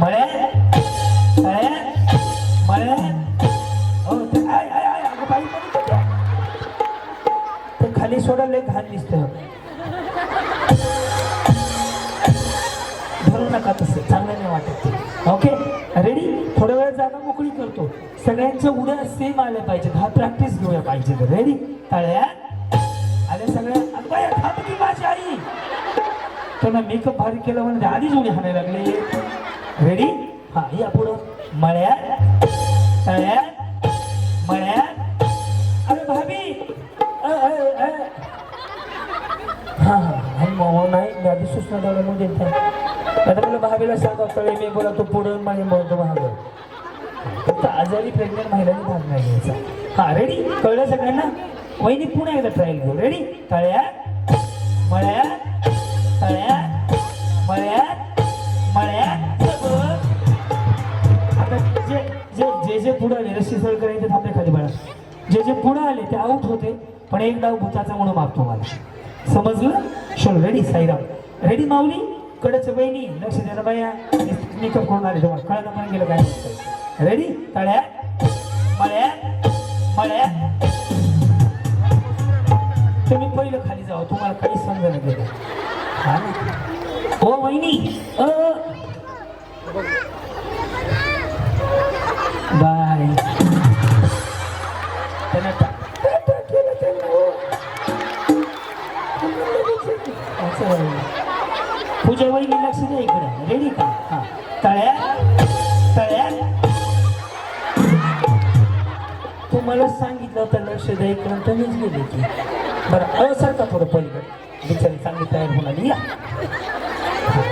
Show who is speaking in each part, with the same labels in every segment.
Speaker 1: मळ्या मळ्या मळ्या हो I I I अगं बाई ते? खाली सोडायला लय घाण दिसत धरू नका तसं चांगलं नाही वाटत ओके रेडी थोड्या वेळ जागा मोकळी करतो. सगळ्यांच्या उड्या सेम आल्या पाहिजेत. हा प्रॅक्टिस घेऊया पाहिजे रेडी तळ्या आल्या सगळ्या अगं थांब की माझी आई. त्यांना मेकअप भारी केलं म्हणजे आधीच उडी हाणायला लागले. रेडी हा या पुढं मळ्या तळ्यात मळ्या अरे भाभी! हा हा आणि नाही मी आधी सूचना द्यायला मग देत आता मला भाभीला सांगा तळे मी बोला तो पुढं माझे बोलतो भाग फक्त आजारी प्रेग्नेंट महिलांनी भाग नाही घ्यायचा. हा रेडी कळलं सगळ्यांना? वहिनी पुन्हा एकदा ट्रायल घेऊ. रेडी तळ्या मळ्या तळ्या मळ्या जे जे पुढे आले रस्सी सरळ करायचे थांबले खाली बाळा. जे जे पुढे आले ते आऊट होते पण एक डाव भूताचा म्हणून मागतो मला समजलं? शोल रेडी साईराम. रेडी माऊली? कडच बहिणी लक्ष द्या बाया. मेकअप करून आले तेव्हा कळलं पण गेलं काय? रेडी तळ्या मळ्या मळ्या तुम्ही पहिलं खाली जावं तुम्हाला काही समजायला गेलं ओ हो वहिनी. अ. बाय. त्यांना असं आहे. पूजा वहिनी लक्ष द्या इकडे. रेडी का? हा. तळ्या तळ्या तुम्हाला सांगितलं होतं लक्ष द्या इकडं तर मीच गेली की बरं अहो सारखा थोडं पलीकडे? बिचारी चांगली तयार होऊन या.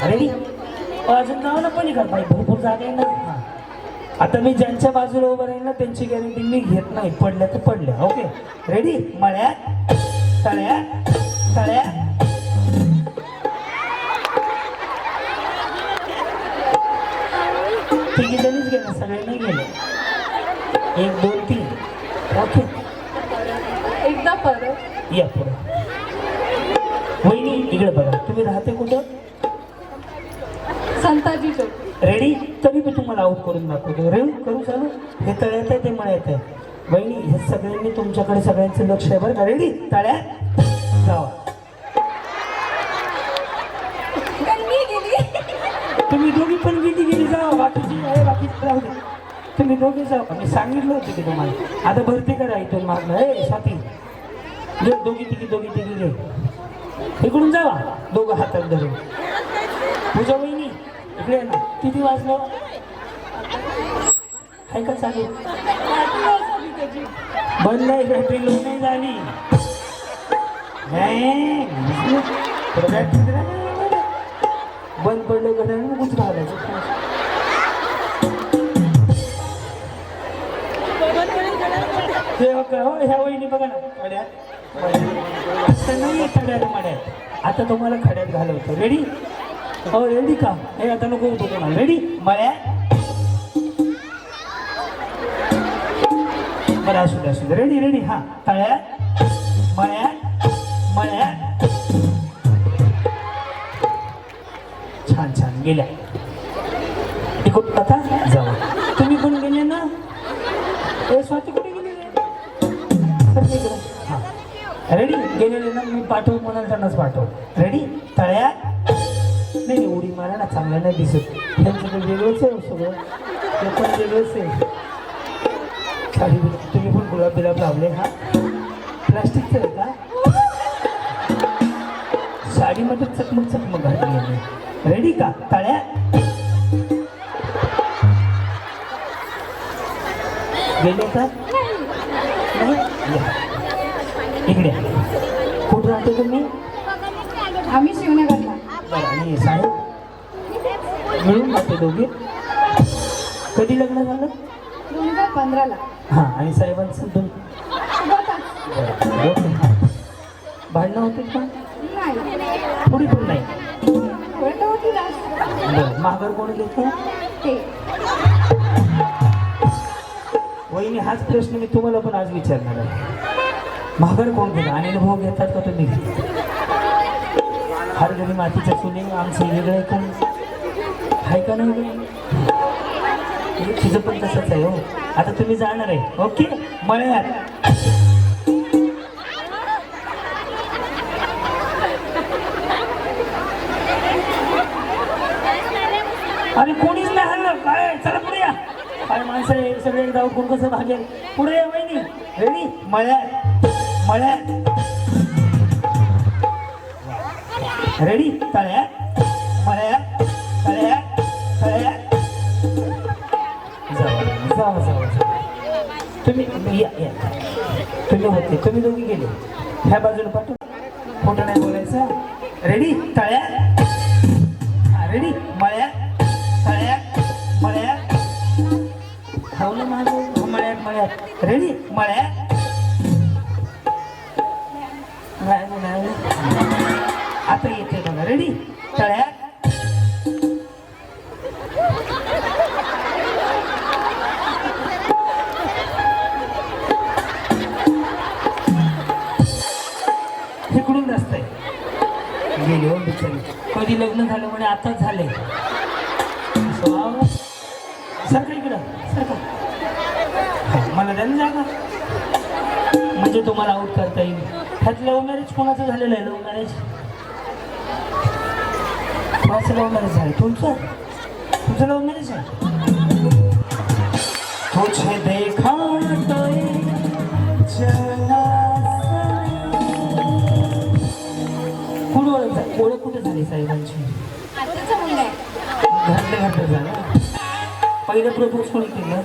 Speaker 1: रेडी अजून गावाला पलीकडे पाहिजे भरपूर जागा आहे ना. हा. आता मी ज्यांच्या बाजूला उभं राहील ना त्यांची गॅरंटी मी घेत नाही. पडल्या तर पडल्या ओके रेडी मळ्या तळ्या तळ्या तिघी जणीच गेल्या सगळे नाही गेले. एक दोन तीन. ओके
Speaker 2: एकदा परत.
Speaker 1: या पुढे. वहिनी इकडे बघा. तुम्ही राहते कुठं?
Speaker 2: संताजी चौक.
Speaker 1: रेडी? तरी मी तुम्हाला आउट करून दाखवतो. रेडी करू चालू हे तळ्यात आहे ते मळ्यात आहे. वहिनी हे सगळ्यांनी तुमच्याकडे सगळ्यांचं लक्ष आहे बरं का. रेडी? तळ्या जावा. तुम्ही दोघी पण गेली गेली? जावा बाकीची आहे बाकीची राहू दे. तुम्ही दोघी जावा. मी सांगितलं होतं की तुम्हाला. आता भरती करा इथून मागणं ए स्वाती घे दोघी तिघी दोघी तिघी घे. इकडून जावा. दोघं हातात धरून. पूजा वहिनी ना किती वाजलं? आहे का चालू? बंद नाही बॅटरी लो नाही झाली. नाही. बंद पडलं घड्याळ कुठं घालायचं हे हो ह्या वहिनी बघा ना खड्यात. आता नाही खड्यात मड्यात. आता तुम्हाला खड्यात घालवतो. रेडी हो रेडी का? हे आता नको होतो कोणाला. रेडी मळ्या बरं असू दे असू दे. रेडी रेडी हा तळ्या. मळ्या. मळ्या. छान छान. गेल्या. इकडून आता जाऊ तुम्ही पण गेले ना? ए स्वाती कुठे गेले? रे हा. रेडी गेलेले ना? मी पाठवू म्हणाल त्यांनाच पाठव. रेडी तळ्या. नाही उडी मारा ना चांगल्या नाही दिसत. त्यांचं तर वेगळंच आहे हो सगळं. ते पण वेगळंच आहे. साडी तुम्ही पण गुलाब बिलाब लावले हा? प्लास्टिकचं आहे का? साडीमध्ये चकमक चकमक घातली रेडी का? काळ्या गेले का? या. इकडे कुठं राहते तुम्ही?
Speaker 2: आम्ही शिवनगरला
Speaker 1: बरं आणि साहेब मिळून राहते दोघे कधी लग्न झालं
Speaker 2: दोन हजार पंधराला
Speaker 1: हां आणि साहेबांचं दोन बरं भांडणं होते का
Speaker 2: नाही
Speaker 1: थोडी पण नाही
Speaker 2: उलट होती
Speaker 1: बरं माघार कोणी घेतं
Speaker 2: ते
Speaker 1: वहिनी हाच प्रश्न मी तुम्हाला पण आज विचारणार आहे माघार कोण घेतं आणि भाऊ घेतात का तुम्ही हर घरी मातीच्या चुली आमचं वेगळं आहे का आहे का नाही? तुझं पण तसंच आहे हो. आता तुम्ही जाणार आहे. ओके? मळ्यात. अरे कोणीच नाही हल्लं. काय? चला पुढे या. काय माणसं आहे? सगळे एकदा कोण कसं भागेल? पुढे या वहिनी. रेडी मळ्यात. मळ्यात. रेडी तळ्यात मळ्यात तळ्यात तळ्यात जावा जावा जावा तुम्ही या या. तुम्ही होते तुम्ही दोघी गेले. ह्या बाजूला पाठव. खोटं नाही बोलायचं. रेडी तळ्यात गेली हो बिचारी. कधी लग्न झालं म्हणे आताच झाले सरका इकडं सरका मला द्या ना जागा. म्हणजे तुम्हाला आउट करता येईल. ह्यात लव्ह मॅरेज कोणाचं झालेलं आहे लव्ह मॅरेज कोणाचं लव्ह मॅरेज झालं? तुमचं? तुमचं लव्ह मॅरेज आहे? तुझे देख ओळख कुठे झाली साहेबांची? घरात झालं? पहिलं प्रपोज कोणी केलं?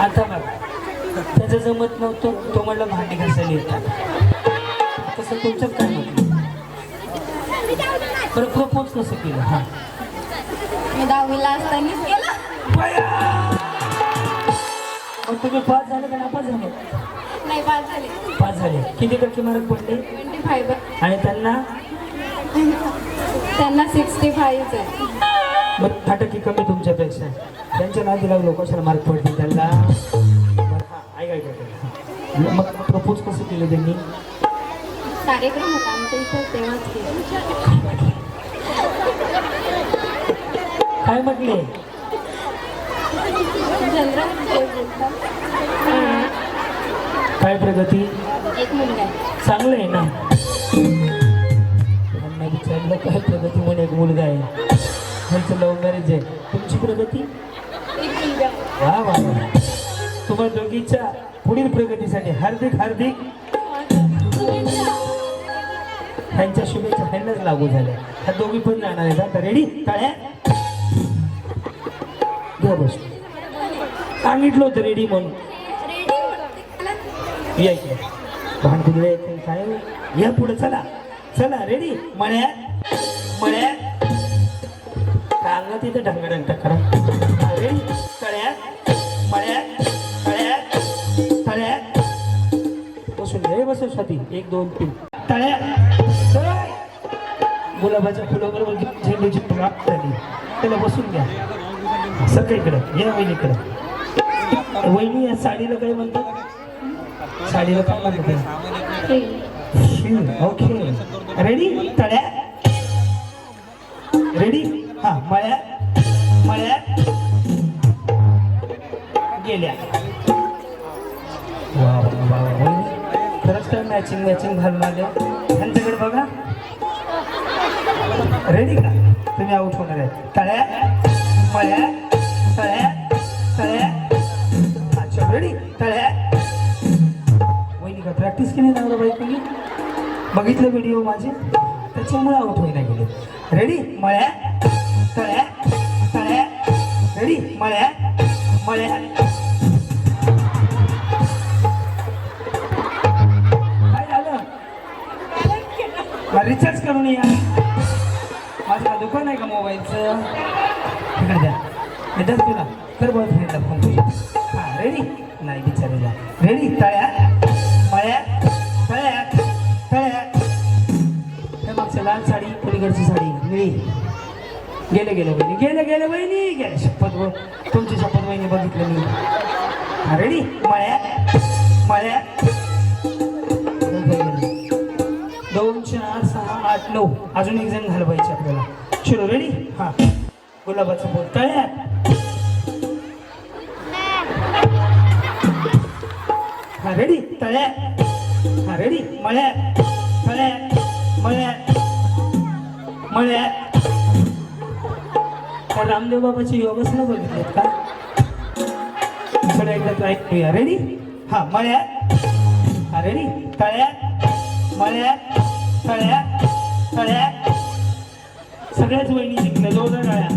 Speaker 1: आता बघ त्याचं जमत नव्हतं तो म्हणलं भांडी घासायला येतात. तसं तुमच्यात काय म्हटलं बरं प्रपोज कसं केलं? हां.
Speaker 2: मी दहावीला असतानाच केलं.
Speaker 1: मग तुम्ही पास झाले का नापास झाले.
Speaker 2: नाही पास झाले.
Speaker 1: पास झाले. किती टक्के मार्क पडले?
Speaker 2: Twenty five.
Speaker 1: आणि त्यांना?
Speaker 2: त्यांना सिक्स्टी फाईव्ह आहे.
Speaker 1: मग दहा टक्के कमी तुमच्यापेक्षा. त्यांच्या नादी लागलो कशाला मार्क पडतील त्यांना? ऐक. मग प्रपोज कसं केलं त्यांनी?
Speaker 2: कार्यक्रम होता आमच्या इथं तेव्हाच केलं.
Speaker 1: काय म्हटले? काय प्रगती? चांगलं आहे ना? विचारलं काय प्रगती म्हणून एक मुलगा आहे. त्यांचं लव्ह मॅरेज आहे. तुमची प्रगती. वा वा. तुम्हाला दोघीच्या पुढील प्रगतीसाठी हार्दिक हार्दिक त्यांच्या शुभेच्छा ह्यांनाच लागू झाल्या. ह्या दोघी पण जाणार आहेत. आता रेडी टाळ्या. घ्या बस. सांगितलं होतं रेडी म्हणून. या इकडे भांडकुदळे येते काय हो? या पुढे चला. चला रेडी. मळ्या मळ्या कांगा तिथे ढंगाडंग करा. तळ्या मळ्या तळ्या तळ्या बसून घे बस स्वाती. एक दोन तीन. तळ्या. गुलाबाच्या फुलाबरोबर झेंडूची प्राप्त झाली. त्याला बसून घ्या. सगळीकडं. या वहिनीकडं वहिनी या साडीला काय म्हणतात? साडीला काय म्हणतात? Okay ready तळ्या? रेडी हा मळ्या? मळ्या? गेल्या. खरंच काय मॅचिंग मॅचिंग घालून आले. त्यांच्याकडे बघा. रेडी का? तुम्ही आउट होणार आहे तळ्या? मळ्या? तळ्या? अच्छा रेडी तळ्या वहिनी का प्रॅक्टिस केली चांगलं बाई तुम्ही बघितलं व्हिडिओ माझे त्याच्यामुळे आउट होईना गेले रेडी मळ्या तळ्या तळ्या रेडी मळ्या मळ्या काय झालं मला रिचार्ज करून या माझं दुकान आहे का मोबाईलचं तिकडे द्या मी देतो तर कर बॉयफ्रेंडला फोन तुझ्या कलरची साडी. निळी गेले गेले बहिणी गेले गेले बहिणी गेले. शपथ तुमची शपथ बहिणी बघितलं मी. अरे मळ्या. मळ्या. दोन चार सहा आठ नऊ. अजून एक जण घाल पाहिजे आपल्याला. शिरो रेडी हा. गुलाबाचं बोल तळ्या हा रेडी तळ्या. हा रेडी मळ्या. तळ्या. मळ्या. म्हणजे मळ्यात पण रामदेव बाबाची योगासनं बघितलेत का? चला एकदा ट्राय करूया. रेडी हा मळ्यात. हा रेडी तळ्यात. मळ्यात. तळ्यात. तळ्यात. सगळ्याच वहिनी शिकल्या जोरदार टाळ्या